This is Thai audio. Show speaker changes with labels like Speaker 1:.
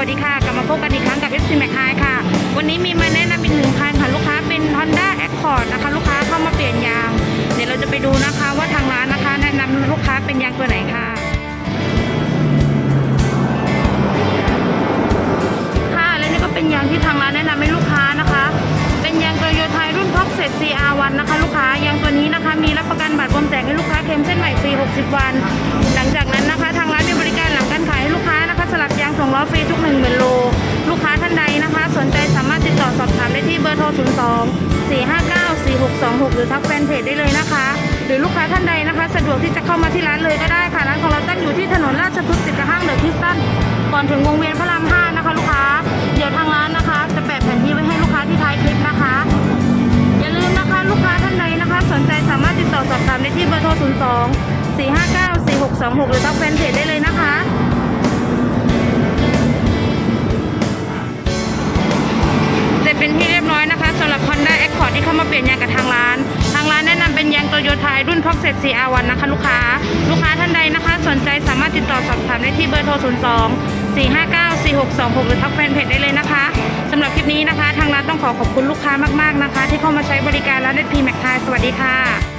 Speaker 1: วัสดีค่ะ กลับมาพบกันอีกครั้งกับ FC Mac High ค่ะ วันนี้มีมาแนะนำอีกหนึ่งคันค่ะลูกค้าเป็น Honda Accord นะคะ ลูกค้าเข้ามาเปลี่ยนยาง เดี๋ยวเราจะไปดูนะคะว่าทางร้านนะคะ แนะนำลูกค้าเป็นยางตัวไหนค่ะ ค่ะ และนี่ก็เป็นยางที่ทางร้านแนะนำให้ลูกค้านะคะ เป็นยางโตโยไทยรุ่นท็อปเซต CR1 นะคะ ลูกค้ายางตัวนี้นะคะ มีรับประกันบัตรบวมแตกให้ลูกค้าเคลมเส้นใหม่ฟรี 60 วัน 0902 459 4626 หรือทักแฟนเพจได้เลยนะคะ หรือลูกค้าท่านใดนะคะ สะดวกที่จะเข้ามาที่ร้านเลยก็ได้ค่ะ ร้านของเราตั้งอยู่ที่ถนนราชพฤกษ์ติดกับห้างเดอะคริสตัน ก่อนถึงวงเวียนพระราม 5 นะคะ ลูกค้า เดี๋ยวทางร้านนะคะ จะแปะแผนที่ไว้ให้ลูกค้าที่ท้ายคลิปนะคะ อย่าลืมนะคะลูกค้าท่านใดนะคะ สนใจสามารถติดต่อสอบถามได้ที่เบอร์โทร 02 459 4626 หรือทักแฟนเพจได้เลยนะคะ นำเป็นยไทยรุ่น Proxet CR1 นะคะลูกค้า ลูกค้าท่านใดนะคะ สนใจสามารถติดต่อสอบถามได้ที่เบอร์โทร 02 459 4626 หรือทักแฟนเพจได้เลยนะคะสำหรับคลิปนี้นะคะ ทางร้านต้องขอขอบคุณลูกค้ามากๆนะคะ ที่เข้ามาใช้บริการร้านเด็ดพีแม็กไทยสวัสดีค่ะ